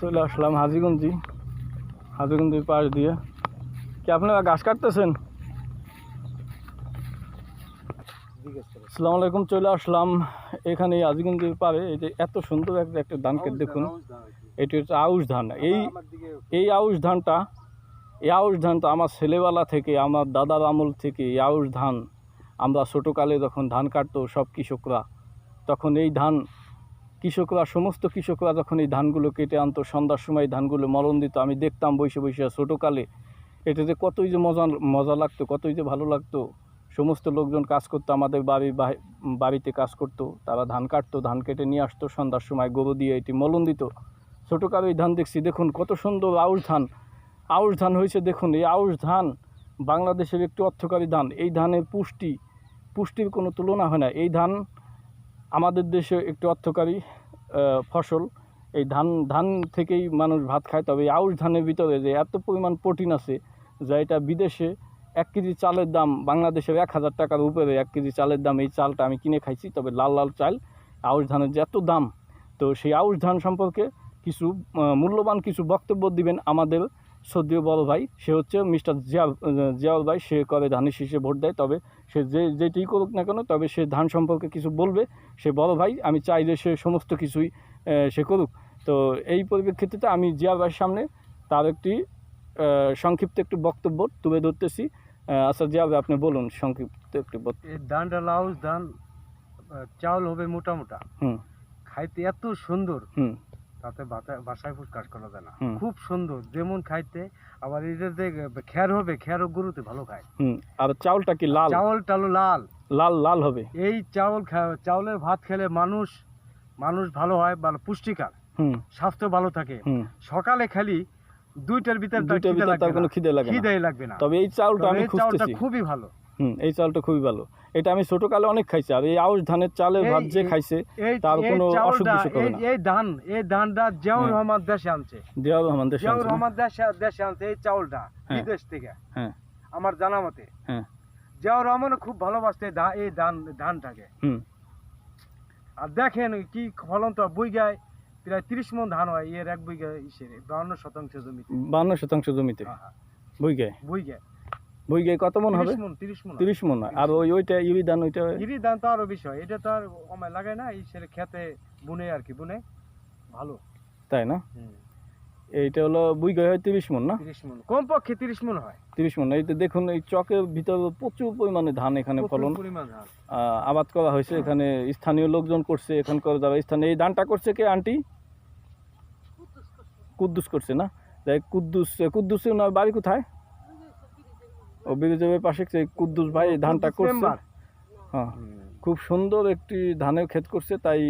চলে আসলাম হাজিগঞ্জি হাজিগঞ্জির পাশ দিয়ে। কি আপনারা গাছ কাটতেছেন? আসসালামু আলাইকুম চলে আসলাম এখানে হাজিগঞ্জির পারে এই যে এত সুন্দর একটা একটা ধান ক্ষেত দেখুন এটি হচ্ছে আউশ ধান। এই এই আউশ ধানটা এই আউশ ধানটা আমার ছেলেবেলা থেকে আমার দাদার আমল থেকে এই আউশ ধান। আমরা ছোটোকালে যখন ধান কাটতো সব কৃষকরা তখন এই ধান কৃষকরা, সমস্ত কৃষকরা যখন এই ধানগুলো কেটে আনতো, সন্ধ্যার সময় ধানগুলো মলন দিত, আমি দেখতাম বসে বসে ছোটোকালে। এটা যে কতই যে মজা মজা লাগতো, কতই যে ভালো লাগতো। সমস্ত লোকজন কাজ করতো, আমাদের বাড়ি বাড়িতে কাজ করতো, তারা ধান কাটতো, ধান কেটে নিয়ে আসতো, সন্ধ্যার সময় গরু দিয়ে এটি মলন দিত। ছোটোকালে এই ধান দেখছি, দেখুন কত সুন্দর আউশ ধান। আউশ ধান হয়েছে, দেখুন এই আউশ ধান বাংলাদেশের একটি অর্থকারী ধান। এই ধানের পুষ্টি, পুষ্টির কোনো তুলনা হয় না। এই ধান আমাদের দেশে একটি অর্থকারী। ফসল, এই ধান ধান থেকেই মানুষ ভাত খায়, তবে আউশ ধানের ভিতরে যে এত পরিমাণ প্রোটিন আছে যা এটা বিদেশে এক কেজি চালের দাম বাংলাদেশের এক হাজার টাকার উপরে এক কেজি চালের দাম এই চালটা আমি কিনে খাইছি, তবে লাল লাল চাল, আউশ ধানের যে এত দাম, তো সেই আউশ ধান সম্পর্কে কিছু মূল্যবান কিছু বক্তব্য দিবেন আমাদের সদ্যীয় বড় ভাই সে হচ্ছে মিস্টার জিয়া জিয়াউল ভাই সে করে ধানের শীষে ভোট দেয় তবে সে যে যেটি করুক না কেন তবে সে ধান সম্পর্কে কিছু বলবে সে বড় ভাই আমি চাই যে সে সমস্ত কিছুই সে করুক। তো এই পরিপ্রেক্ষিতে আমি জিয়া ভাইয়ের সামনে তার একটি সংক্ষিপ্ত একটি বক্তব্য তুলে ধরতেছি। আচ্ছা জিয়া ভাই আপনি বলুন সংক্ষিপ্ত একটি ধানটা লাউস ধান চাউল হবে মোটা মোটা হুম। খাইতে এত সুন্দর। হুম। তাতে বাসায় প্রকাশ করা যায় না। খুব সুন্দর যেমন খাইতে আবার এটার যে খ্যার হবে খ্যারও গরুতে ভালো খায়। আর চাউলটা কি লাল? চাউল টালু লাল। লাল লাল হবে? এই চাউল চাউলের ভাত খেলে মানুষ মানুষ ভালো হয় ভালো পুষ্টিকর। স্বাস্থ্য ভালো থাকে। সকালে খালি দুইটার ভিতর খিদে লাগবে না। তবে এই চাউলটা আমি চাউলটা খুবই ভালো। হুম এই চালটা খুবই ভালো। এটা আমি ছোটকালে অনেক খাইছি আর এই আউশ ধানের এই- ভাত যে খাইছে তার কোনো অসুখ বিসুখ হবে না। এই ধান এই ধানটা জিয়াউর। রহমান দেশে আনছে। জিয়াউর রহমান দেশে জিয়াউর? রহমান দেশে দেশে আনছে এই চাউলটা হ্যাঁ। বিদেশ থেকে। হ্যাঁ। আমার জানা মতে। হ্যাঁ। জিয়াউর রহমানও খুব ভালোবাসতে এই এই ধান ধানটাকে। হুম। আর দেখেন কি ফলন তো বুইগায় প্রায় তিরিশ মন ধান হয় এর এক বিঘা ইসের বাউন্ন শতাংশ জমিতে। বান্ন শতাংশ জমিতে। বইগায় কত মন হবে? তিরিশ মন মন। তিরিশ মন আর ওই ওইটা ইউরি ধান ওইটা ইরি ধান তো আরও বিষয় এটা তো আর কমায় লাগায় না ইসের খেতে বুনে আর কি বুনে। ভালো। তাই না? এইটা হলো বইগায় হয় তিরিশ মন না? তিরিশ মন। কমপক্ষে তিরিশ মন হয়। তিরিশ মন। এই তো দেখুন এই চকের ভিতরে প্রচুর পরিমাণে ধান এখানে ফলন। পরিমাণ আহ, আবাদ করা হয়েছে এখানে। স্থানীয় লোকজন করছে এখানকার যারা। স্থানীয় এই ধানটা করছে কে আন্টি? কুদ্দুস করছে। না? কুদ্দুস কুদ্দুস ওনার বাড়ি কোথায়? ও পাশে কুদ্দুস ভাই এই ধানটা করছে। হ্যাঁ। খুব সুন্দর একটি ধানের ক্ষেত করছে তাই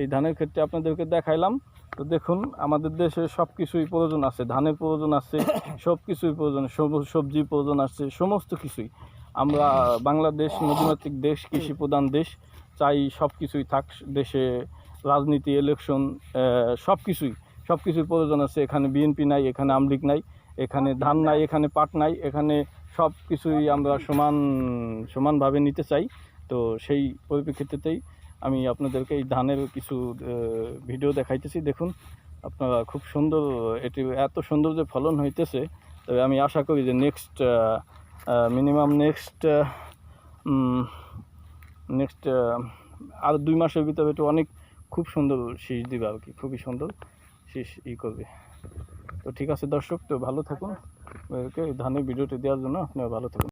এই ধানের ক্ষেতটি আপনাদেরকে দেখাইলাম। তো দেখুন আমাদের দেশে সব কিছুই প্রয়োজন আছে ধানের প্রয়োজন আছে সব কিছুই প্রয়োজন সবুজ সবজির প্রয়োজন আছে সমস্ত কিছুই। আমরা বাংলাদেশ নদীমাতৃক দেশ কৃষি প্রধান দেশ চাই সব কিছুই থাক দেশে রাজনীতি ইলেকশন সব কিছুই সব কিছুর প্রয়োজন আছে। এখানে বিএনপি নাই এখানে আমলিগ নাই এখানে ধান নাই। এখানে পাট নাই এখানে সব কিছুই আমরা সমান, সমানভাবে নিতে চাই। তো সেই পরিপ্রেক্ষিতেই আমি আপনাদেরকে এই ধানের কিছু ভিডিও দেখাইতেছি। দেখুন, আপনারা খুব সুন্দর, এটি এত সুন্দর যে ফলন হইতেছে। তবে আমি আশা করি যে নেক্সট মিনিমাম নেক্সট নেক্সট আর দুই মাসের ভিতরে একটু অনেক খুব সুন্দর শীষ দিবে আর কি। খুবই সুন্দর শীষ ই করবে। তো ঠিক আছে দর্শক তো ভালো থাকুন। ধানের ভিডিওটি দেওয়ার জন্য। আপনারা ভালো থাকুন।